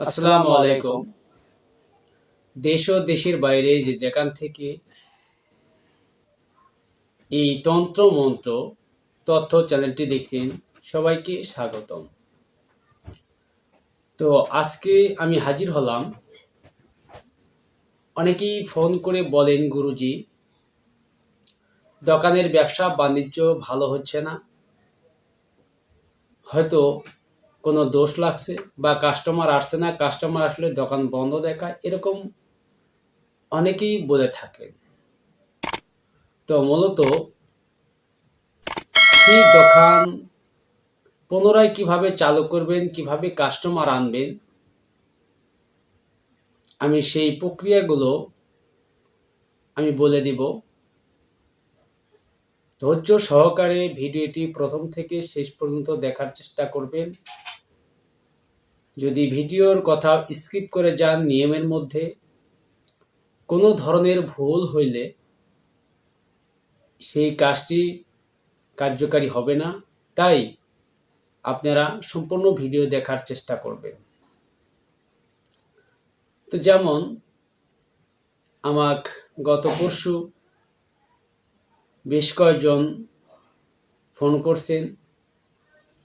আসসালামু আলাইকুম। দেশ ও দেশের বাইরে যে যেখান থেকে এই তন্ত্র মন্ত্র তথ্য চ্যানেলটি দেখছেন, সবাইকে স্বাগতম। তো আজকে আমি হাজির হলাম। অনেকেই ফোন করে বলেন, গুরুজি, দোকানের ব্যবসা বাণিজ্য ভালো হচ্ছে না। হয়তো কোনো দোষ লাগছে বা কাস্টমার আসছে না কাস্টমার আসলে দোকান বন্ধ দেখায়, এরকম অনেকেই বলে থাকেন তো মূলত সেই দোকান পুনরায় কীভাবে চালু করবেন, কীভাবে কাস্টমার আনবেন, আমি সেই প্রক্রিয়াগুলো আমি বলে দিব। ধৈর্য সহকারে ভিডিওটি প্রথম থেকে শেষ পর্যন্ত দেখার চেষ্টা করবেন। যদি ভিডিওর কথা স্কিপ করে যান নিয়মের মধ্যে, কোনো ধরনের ভুল হইলে সেই কাজটি কার্যকারী হবে না। তাই আপনারা সম্পূর্ণ ভিডিও দেখার চেষ্টা করবেন। তো যেমন আমাক গত পরশু বেশ কয়েকজন ফোন করছেন।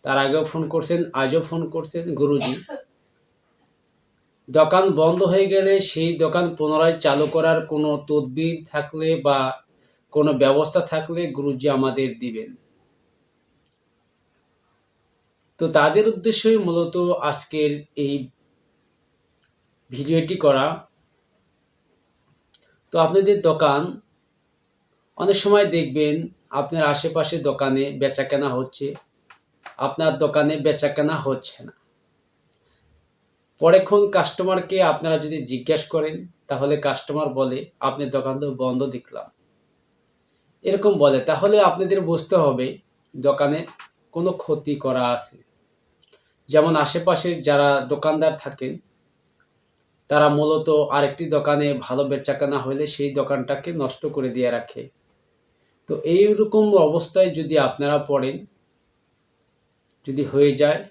তার আগেও ফোন করছেন, আজও ফোন করছেন গুরুজি। দোকান বন্ধ হয়ে গেলে সেই দোকান পুনরায় চালু করার কোনো তদবির থাকলে বা কোনো ব্যবস্থা থাকলে গুরুজি আমাদের দিবেন। তো তাদের উদ্দেশ্যই মূলত আজকের এই ভিডিওটি করা। তো আপনাদের দোকান, অনেক সময় দেখবেন আপনার আশেপাশে দোকানে বেচা কেনা হচ্ছে। আপনার দোকানে বেচা কেনা হচ্ছে না। পরেক্ষণ কাস্টমারকে আপনারা যদি জিজ্ঞেস করেন, তাহলে কাস্টমার বলে আপনার দোকান তো বন্ধ দেখলাম। এরকম বলে। তাহলে আপনাদের বুঝতে হবে, দোকানে কোনো ক্ষতি করা আছে। যেমন আশেপাশের যারা দোকানদার থাকেন, তারা মূলত আরেকটি দোকানে ভালো বেচাকেনা হলে সেই দোকানটাকে নষ্ট করে দিয়ে রাখে। তো এইরকম অবস্থায় যদি আপনারা পড়েন যদি হয়ে যায়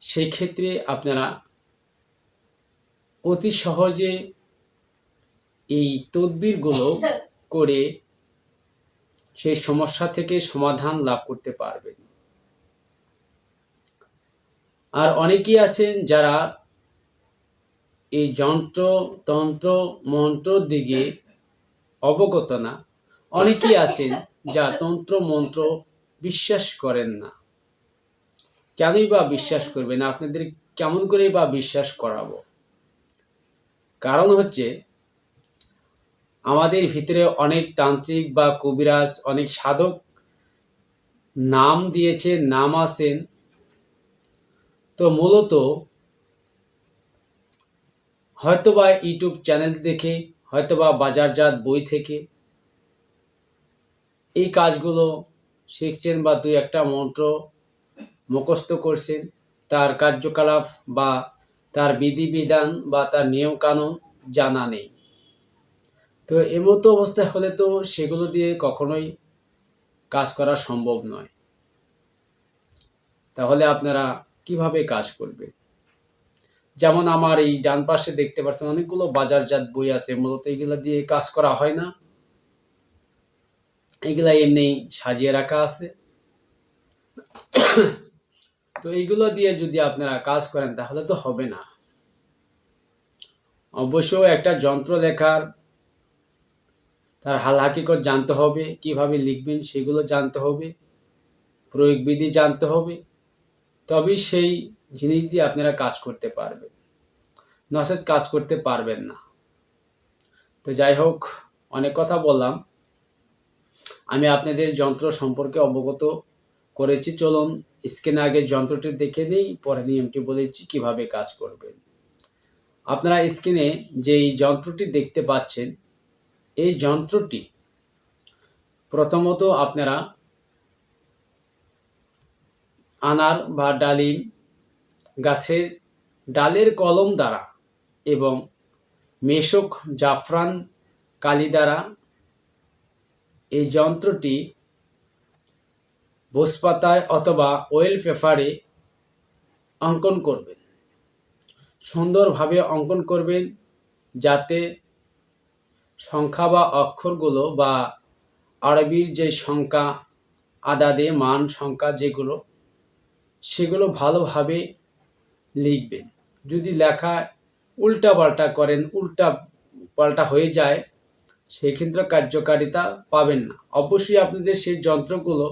সেই ক্ষেত্রে আপনারা অতি সহজে এই তদবিরগুলো করে সেই সমস্যা থেকে সমাধান লাভ করতে পারবেন। আর অনেকেই আছেন যারা এই যন্ত্র তন্ত্র মন্ত্রর দিকে অবগত না। অনেকেই আছেন যা তন্ত্র মন্ত্র বিশ্বাস করেন না। কেনই বা বিশ্বাস করবেন আপনাদের কেমন করেই বা বিশ্বাস করাবো? কারণ হচ্ছে, আমাদের ভিতরে অনেক তান্ত্রিক বা কবিরাজ, অনেক সাধক নাম দিয়েছে, নাম আছেন। তো মূলত হয়তোবা ইউটিউব চ্যানেল দেখে, হয়তোবা বাজারজাত বই থেকে এই কাজগুলো শিখছেন বা দুই একটা মন্ত্র মুখস্থ করছেন। তার কার্যকলাপ বা তার বিধিবিধান বা তার নিয়মকানুন জানা নেই। তো এমতো অবস্থায় হলে তো সেগুলো দিয়ে কখনোই কাজ করা সম্ভব নয়। তাহলে আপনারা কীভাবে কাজ করবেন? যেমন আমার এই ডান পাশে দেখতে পাচ্ছেন অনেকগুলো বাজারজাত বই আছে, মূলত এগুলো দিয়ে কাজ করা হয় না। এগুলা এমনি সাজিয়ে রাখা আছে। তো এইগুলো দিয়ে যদি আপনারা কাজ করেন, তাহলে তো হবে না। অবশ্য একটা যন্ত্র লেখার, তার হাল হাকিকত জানতে হবে, কীভাবে লিখবেন সেগুলো জানতে হবে প্রয়োগ বিধি জানতে হবে, তবেই সেই জিনিস দিয়ে আপনারা কাজ করতে পারবেন। নচেত কাজ করতে পারবেন না। তো যাই হোক, অনেক কথা বললাম। আমি আপনাদের যন্ত্র সম্পর্কে অবগত করেছি, চলুন স্ক্রিনে আগে যন্ত্রটি দেখে নিই, পরে নিয়মটি বলেছি কীভাবে কাজ করবেন। আপনারা স্ক্রিনে যেই যন্ত্রটি দেখতে পাচ্ছেন, এই যন্ত্রটি প্রথমত আপনারা আনার বা ডালিম গাছের ডালের কলম দ্বারা এবং মেশক জাফরান কালি দ্বারা এই যন্ত্রটি বোসপাতায় অথবা ওয়েল পেপারে অঙ্কন করবেন। সুন্দরভাবে অঙ্কন করবেন যাতে সংখ্যা বা অক্ষরগুলো বা আরবির যে সংখ্যা, আদাদে মান সংখ্যা যেগুলো, সেগুলো ভালোভাবে লিখবেন। যদি লেখা উল্টা পাল্টা করেন উল্টা পাল্টা হয়ে যায়, সেক্ষেত্রে কার্যকারিতা পাবেন না। অবশ্যই আপনাদের সেই যন্ত্রগুলো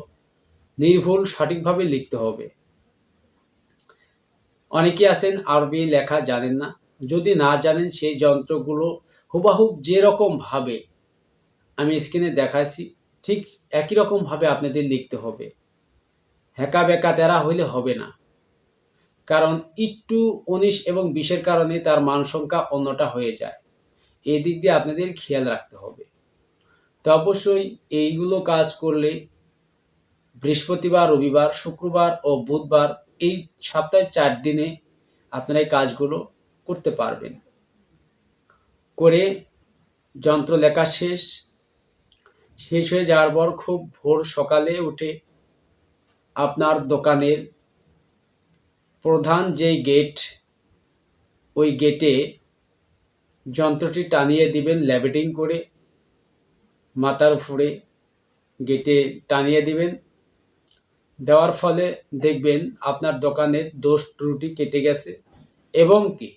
নির্ভুল সঠিকভাবে লিখতে হবে। অনেকে আছেন আরবি লেখা জানেন না। যদি না জানেন, সেই যন্ত্রগুলো হুবাহুব যেরকমভাবে আমি স্ক্রিনে দেখাচ্ছি ঠিক একই রকমভাবে আপনাদের লিখতে হবে। হেঁকা বেঁকা তেরা হইলে হবে না। কারণ একটু উনিশ এবং বিশের কারণে তার মান সংখ্যা অন্যটা হয়ে যায়। এই দিক দিয়ে আপনাদের খেয়াল রাখতে হবে। তো অবশ্যই এইগুলো কাজ করলে বৃহস্পতিবার, রবিবার, শুক্রবার ও বুধবার এই সপ্তাহে চার দিনে আপনারা এই কাজগুলো করতে পারবেন। করে যন্ত্র লেখা শেষ শেষ হয়ে যাওয়ার পর খুব ভোর সকালে উঠে আপনার দোকানের প্রধান যে গেট ওই গেটে যন্ত্রটি টানিয়ে দিবেন ল্যাবেটিং করে মাথার উপরে গেটে টানিয়ে দিবেন। দেওয়ার ফলে দেখবেন আপনার দোকানের দোষ ত্রুটি কেটে গেছে এবং কি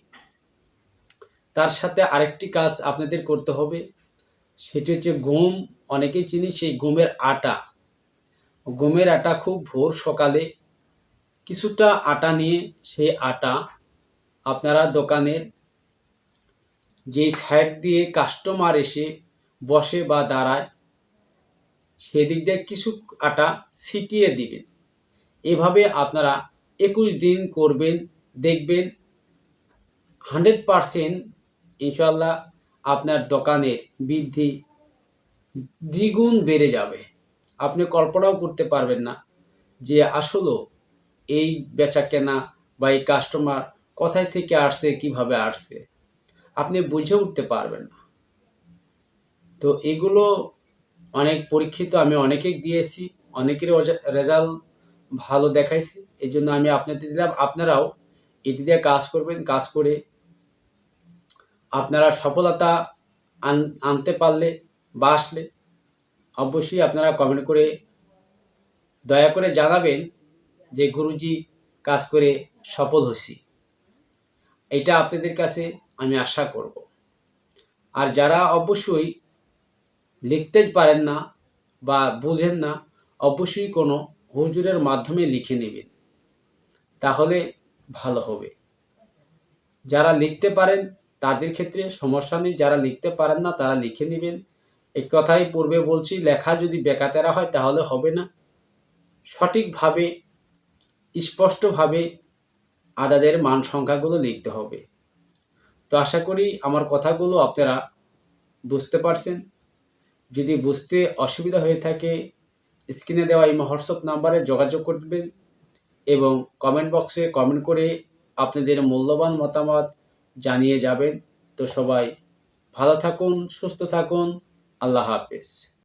তার সাথে আরেকটি কাজ আপনাদের করতে হবে, সেটি হচ্ছে গম অনেকেই চিনি সেই গমের আটা। গমের আটা খুব ভোর সকালে কিছুটা আটা নিয়ে সেই আটা আপনারা দোকানের যেই সাইড দিয়ে কাস্টমার এসে বসে বা দাঁড়ায়, সেদিক দিয়ে কিছু আটা ছিটিয়ে দিবেন। এভাবে আপনারা একুশ দিন করবেন, দেখবেন হান্ড্রেড পারসেন্ট ইনশাল্লাহ আপনার দোকানের বৃদ্ধি দ্বিগুণ বেড়ে যাবে। আপনি কল্পনাও করতে পারবেন না যে আসলেও এই বেচা কেনা বা এই কাস্টমার কোথায় থেকে আসছে, কীভাবে আসছে। আপনি বুঝে উঠতে পারবেন না। তো এগুলো অনেক পরীক্ষিত আমি অনেকে দিয়েছি, অনেকের রেজাল্ট ভালো দেখাইছি এই জন্য আমি আপনাদের দিলাম। আপনারাও এটি দিয়ে কাজ করবেন, কাজ করে আপনারা সফলতা আনতে পারলে বা আসলে অবশ্যই আপনারা কমেন্ট করে দয়া করে জানাবেন যে গুরুজি কাজ করে সফল হয়েছি। এটা আপনাদের কাছে আমি আশা করব। আর যারা অবশ্যই লিখতে পারেন না বা বুঝেন না, অবশ্যই কোনো হুজুরের মাধ্যমে লিখে নেবেন। তাহলে ভালো হবে। যারা লিখতে পারেন, তাদের ক্ষেত্রে সমস্যা নেই। যারা লিখতে পারেন না, তারা লিখে নেবেন। এই কথাই পূর্বে বলছি, লেখা যদি বেকাতেরা হয়, তাহলে হবে না। সঠিকভাবে, স্পষ্টভাবে আদাদের মান সংখ্যাগুলো লিখতে হবে। তো আশা করি আমার কথাগুলো আপনারা বুঝতে পারছেন। যদি বুঝতে অসুবিধা হয়ে থাকে স্ক্রিনে দেওয়া এই হোয়াটসঅ্যাপ নাম্বারে যোগাযোগ করবেন এবং কমেন্ট বক্সে কমেন্ট করে আপনাদের মূল্যবান মতামত জানিয়ে যাবেন। তো সবাই ভালো থাকুন, সুস্থ থাকুন। আল্লাহ হাফেজ।